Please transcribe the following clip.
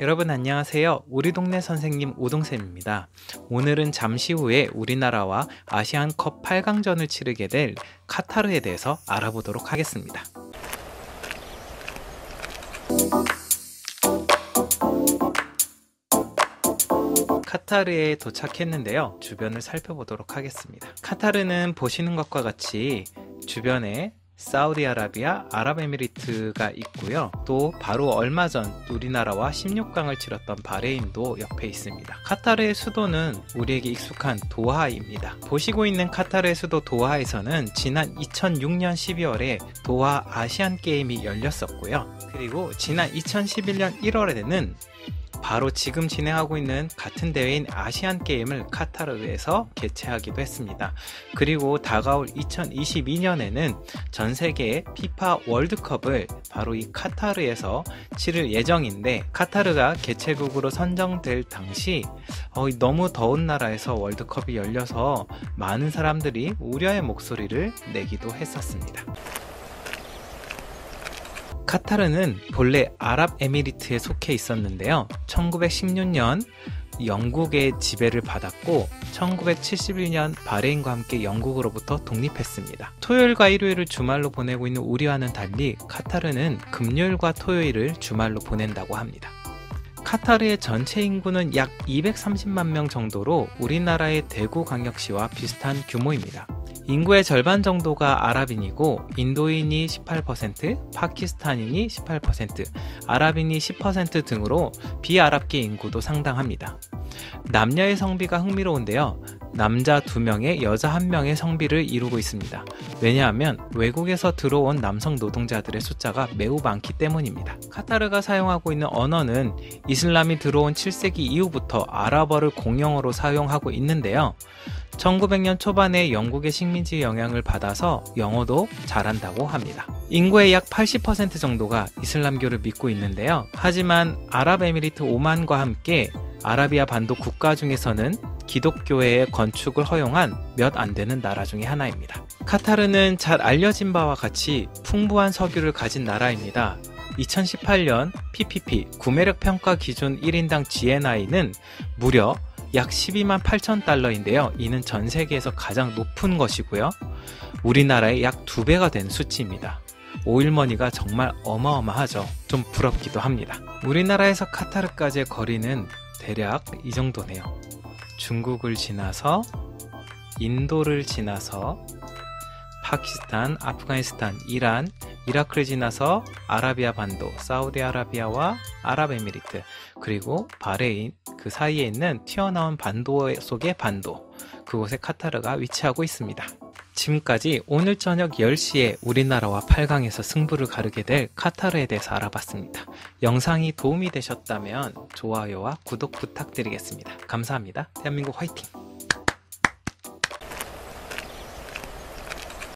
여러분 안녕하세요. 우리 동네 선생님 우동쌤입니다. 오늘은 잠시 후에 우리나라와 아시안컵 8강전을 치르게 될 카타르에 대해서 알아보도록 하겠습니다. 카타르에 도착했는데요. 주변을 살펴보도록 하겠습니다. 카타르는 보시는 것과 같이 주변에 사우디아라비아, 아랍에미리트가 있고요. 또 바로 얼마 전 우리나라와 16강을 치렀던 바레인도 옆에 있습니다. 카타르의 수도는 우리에게 익숙한 도하입니다. 보시고 있는 카타르의 수도 도하에서는 지난 2006년 12월에 도하 아시안 게임이 열렸었고요. 그리고 지난 2011년 1월에는 바로 지금 진행하고 있는 같은 대회인 아시안 게임을 카타르에서 개최하기도 했습니다. 그리고 다가올 2022년에는 전 세계 피파 월드컵을 바로 이 카타르에서 치를 예정인데 카타르가 개최국으로 선정될 당시 어, 너무 더운 나라에서 월드컵이 열려서 많은 사람들이 우려의 목소리를 내기도 했었습니다. 카타르는 본래 아랍에미리트에 속해 있었는데요. 1916년 영국의 지배를 받았고 1971년 바레인과 함께 영국으로부터 독립했습니다. 토요일과 일요일을 주말로 보내고 있는 우리와는 달리 카타르는 금요일과 토요일을 주말로 보낸다고 합니다. 카타르의 전체 인구는 약 230만 명 정도로 우리나라의 대구광역시와 비슷한 규모입니다. 인구의 절반 정도가 아랍인이고 인도인이 18%, 파키스탄인이 18%, 아랍인이 10% 등으로 비아랍계 인구도 상당합니다. 남녀의 성비가 흥미로운데요. 남자 2명에 여자 1명의 성비를 이루고 있습니다. 왜냐하면 외국에서 들어온 남성 노동자들의 숫자가 매우 많기 때문입니다. 카타르가 사용하고 있는 언어는 이슬람이 들어온 7세기 이후부터 아랍어를 공용어로 사용하고 있는데요. 1900년 초반에 영국의 식민지 영향을 받아서 영어도 잘한다고 합니다. 인구의 약 80% 정도가 이슬람교를 믿고 있는데요. 하지만 아랍에미리트 오만과 함께 아라비아 반도 국가 중에서는 기독교회의 건축을 허용한 몇 안 되는 나라 중의 하나입니다. 카타르는 잘 알려진 바와 같이 풍부한 석유를 가진 나라입니다. 2018년 PPP 구매력 평가 기준 1인당 GNI는 무려 약 12만 8천 달러인데요. 이는 전 세계에서 가장 높은 것이고요. 우리나라의 약두 배가 된 수치입니다. 오일머니가 정말 어마어마하죠. 좀 부럽기도 합니다. 우리나라에서 카타르까지의 거리는 대략 이 정도네요. 중국을 지나서 인도를 지나서 파키스탄, 아프가니스탄, 이란, 이라크를 지나서 아라비아 반도, 사우디아라비아와 아랍에미리트, 그리고 바레인, 그 사이에 있는 튀어나온 반도 속의 반도, 그곳에 카타르가 위치하고 있습니다. 지금까지 오늘 저녁 10시에 우리나라와 8강에서 승부를 가르게 될 카타르에 대해서 알아봤습니다. 영상이 도움이 되셨다면 좋아요와 구독 부탁드리겠습니다. 감사합니다. 대한민국 화이팅!